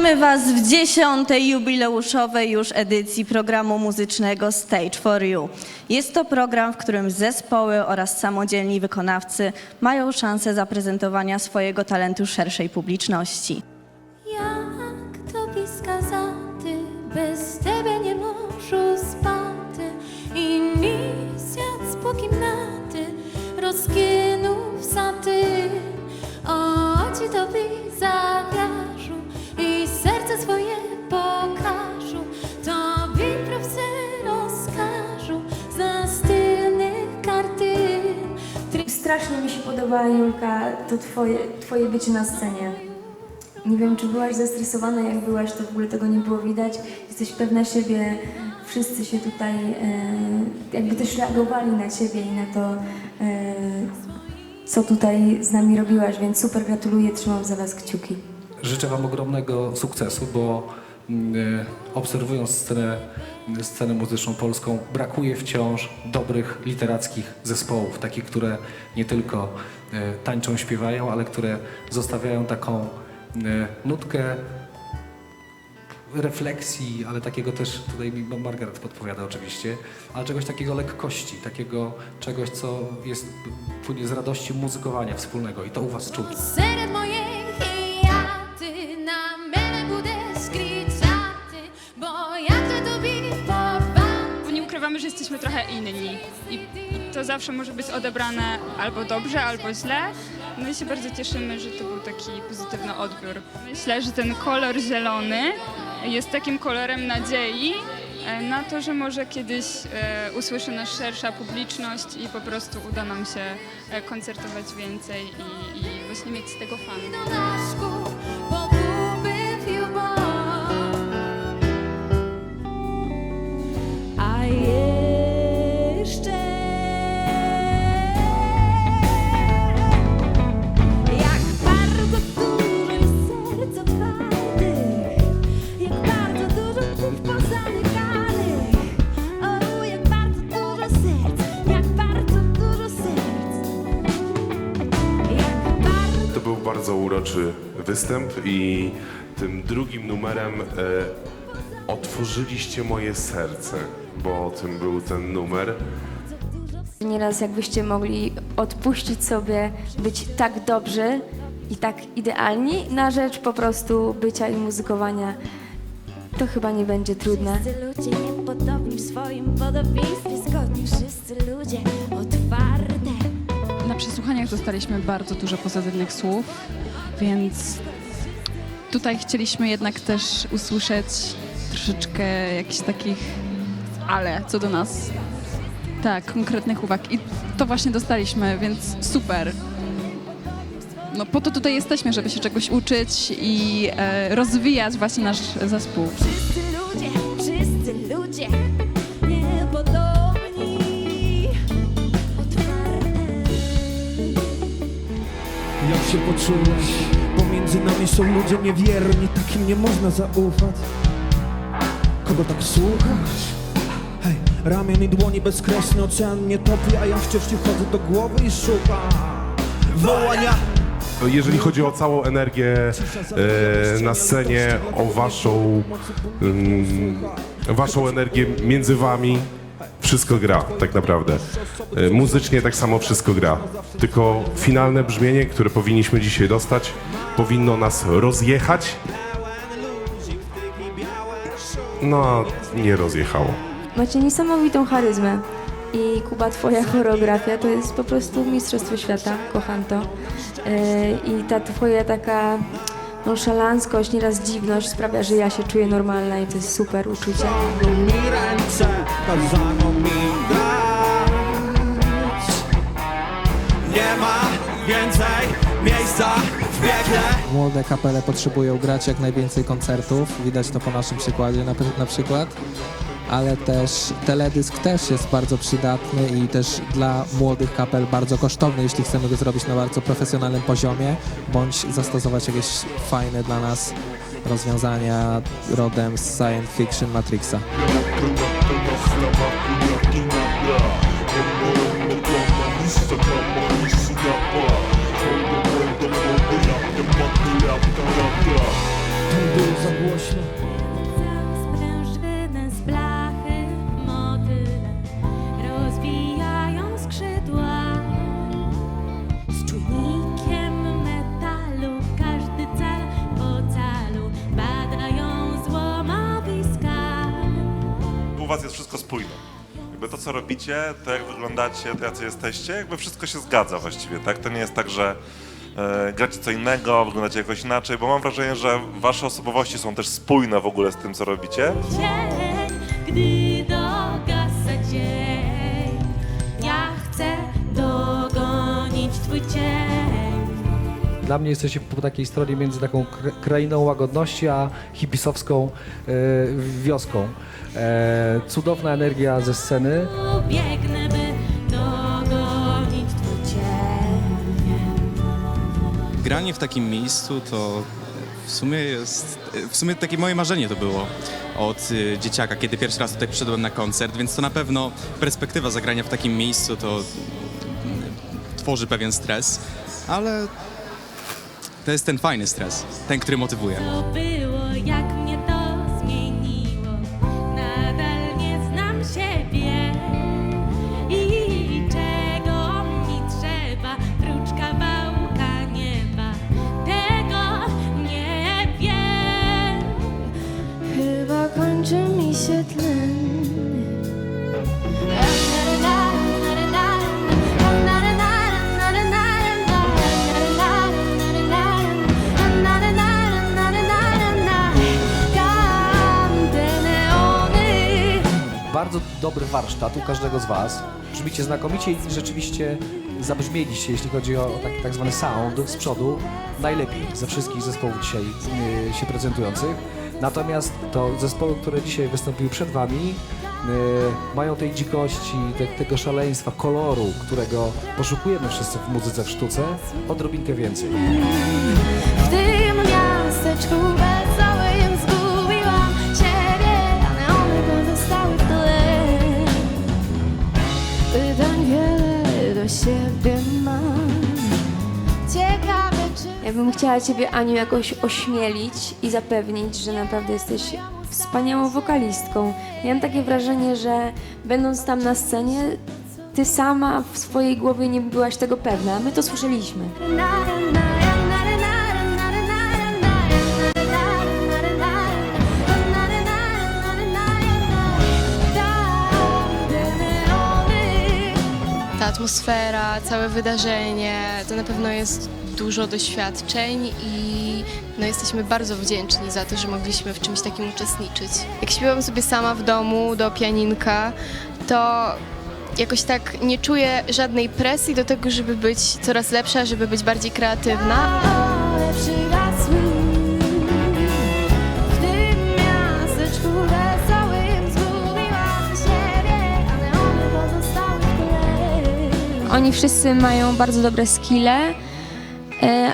Witamy Was w dziesiątej jubileuszowej już edycji programu muzycznego Stage for You. Jest to program, w którym zespoły oraz samodzielni wykonawcy mają szansę zaprezentowania swojego talentu szerszej publiczności. Strasznie mi się podoba, Julka, to twoje, twoje bycie na scenie. Nie wiem, czy byłaś zestresowana, jak byłaś, to w ogóle tego nie było widać. Jesteś pewna siebie, wszyscy się tutaj e, jakby też reagowali na ciebie i na to, e, co tutaj z nami robiłaś, więc super gratuluję, trzymam za was kciuki. Życzę Wam ogromnego sukcesu, bo obserwując scenę, scenę muzyczną polską, brakuje wciąż dobrych literackich zespołów, takich, które nie tylko e, tańczą, śpiewają, ale które zostawiają taką e, nutkę refleksji, ale takiego też, tutaj mi Margaret podpowiada oczywiście, ale czegoś takiego lekkości, takiego czegoś, co jest, płynie z radości muzykowania wspólnego i to u Was czuć. Jesteśmy trochę inni i to zawsze może być odebrane albo dobrze, albo źle. No i się bardzo cieszymy, że to był taki pozytywny odbiór. Myślę, że ten kolor zielony jest takim kolorem nadziei e, na to, że może kiedyś e, usłyszy nas szersza publiczność i po prostu uda nam się e, koncertować więcej i, i właśnie mieć z tego fan. Uroczy występ i tym drugim numerem e, otworzyliście moje serce, bo tym był ten numer. Nieraz jakbyście mogli odpuścić sobie być tak dobrzy i tak idealni na rzecz po prostu bycia i muzykowania, to chyba nie będzie trudne. Wszyscy ludzie niepodobni w swoim podobieństwie zgodni. Wszyscy ludzie otwarte. Przesłuchaniach dostaliśmy bardzo dużo pozytywnych słów, więc tutaj chcieliśmy jednak też usłyszeć troszeczkę jakichś takich ale co do nas. Tak, konkretnych uwag. I to właśnie dostaliśmy, więc super. No po to tutaj jesteśmy, żeby się czegoś uczyć i e, rozwijać właśnie nasz zespół. Się poczułeś? Pomiędzy nami są ludzie niewierni, takim nie można zaufać. Kogo tak słuchasz? Hej, ramion i dłoni bezkresny ocean mnie topi, a ja wciąż ci wchodzę do głowy i szukam wołania. Jeżeli chodzi o całą energię e, na scenie, o waszą, mm, waszą energię między wami, wszystko gra tak naprawdę. E, muzycznie tak samo wszystko gra. Tylko finalne brzmienie, które powinniśmy dzisiaj dostać, powinno nas rozjechać. No, nie rozjechało. Macie niesamowitą charyzmę i Kuba, twoja choreografia to jest po prostu mistrzostwo świata, kocham to. Yy, I ta twoja taka nonszalanckość, nieraz dziwność sprawia, że ja się czuję normalna i to jest super uczucie. Nie ma więcej miejsca. Młode kapele potrzebują grać jak najwięcej koncertów, widać to po naszym przykładzie na, na przykład, ale też teledysk też jest bardzo przydatny i też dla młodych kapel bardzo kosztowny, jeśli chcemy go zrobić na bardzo profesjonalnym poziomie, bądź zastosować jakieś fajne dla nas rozwiązania rodem z science fiction Matrixa. Co robicie, to jak wyglądacie, to jacy jesteście, jakby wszystko się zgadza właściwie, tak? To nie jest tak, że e, gracie co innego, wyglądacie jakoś inaczej, bo mam wrażenie, że wasze osobowości są też spójne w ogóle z tym, co robicie. Dzień, gdy Dla mnie jesteście po takiej stronie między taką kra- krainą łagodności, a hipisowską e, wioską. E, cudowna energia ze sceny. Biegnę, by dogonić. Granie w takim miejscu to w sumie jest, w sumie takie moje marzenie to było od y, dzieciaka, kiedy pierwszy raz tutaj przyszedłem na koncert, więc to na pewno perspektywa zagrania w takim miejscu to mm, tworzy pewien stres, ale to jest ten fajny stres, ten, który motywuje. Co było, jak Bardzo dobry warsztat u każdego z Was. Brzmicie znakomicie i rzeczywiście zabrzmieliście, jeśli chodzi o tak, tak zwany sound z przodu, najlepiej ze wszystkich zespołów dzisiaj y, się prezentujących. Natomiast to zespoły, które dzisiaj wystąpiły przed Wami, y, mają tej dzikości, te, tego szaleństwa, koloru, którego poszukujemy wszyscy w muzyce, w sztuce, odrobinkę więcej. W tym miasteczku Ja bym chciała Ciebie, Aniu, jakoś ośmielić i zapewnić, że naprawdę jesteś wspaniałą wokalistką. Miałam takie wrażenie, że będąc tam na scenie, Ty sama w swojej głowie nie byłaś tego pewna. a My to słyszeliśmy. Ta atmosfera, całe wydarzenie, to na pewno jest dużo doświadczeń i no, jesteśmy bardzo wdzięczni za to, że mogliśmy w czymś takim uczestniczyć. Jak śpiewam sobie sama w domu do pianinka, to jakoś tak nie czuję żadnej presji do tego, żeby być coraz lepsza, żeby być bardziej kreatywna. Oni wszyscy mają bardzo dobre skille,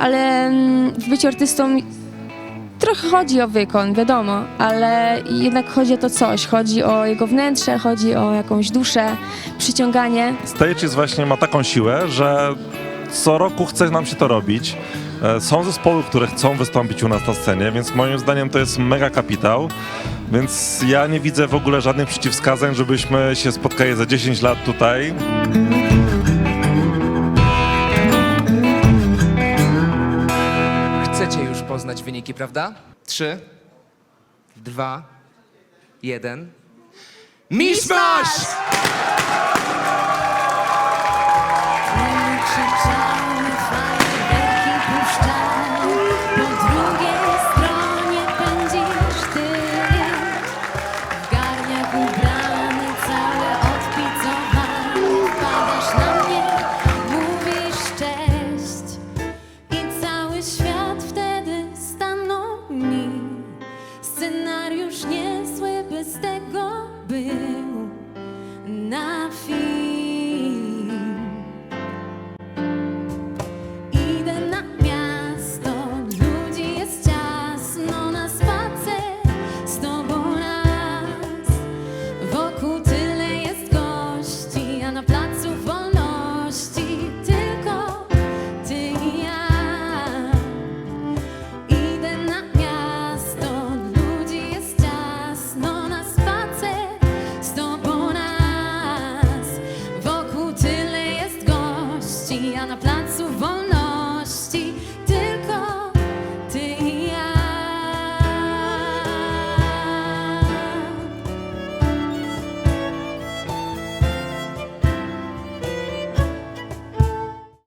ale mm, w byciu artystą trochę chodzi o wykon, wiadomo, ale jednak chodzi o to coś. Chodzi o jego wnętrze, chodzi o jakąś duszę, przyciąganie. Stage jest właśnie ma taką siłę, że co roku chce nam się to robić. E, Są zespoły, które chcą wystąpić u nas na scenie, więc moim zdaniem to jest mega kapitał. Więc ja nie widzę w ogóle żadnych przeciwwskazań, żebyśmy się spotkali za 10 lat tutaj. Wyniki, prawda? Trzy, dwa, jeden. Miszmasz!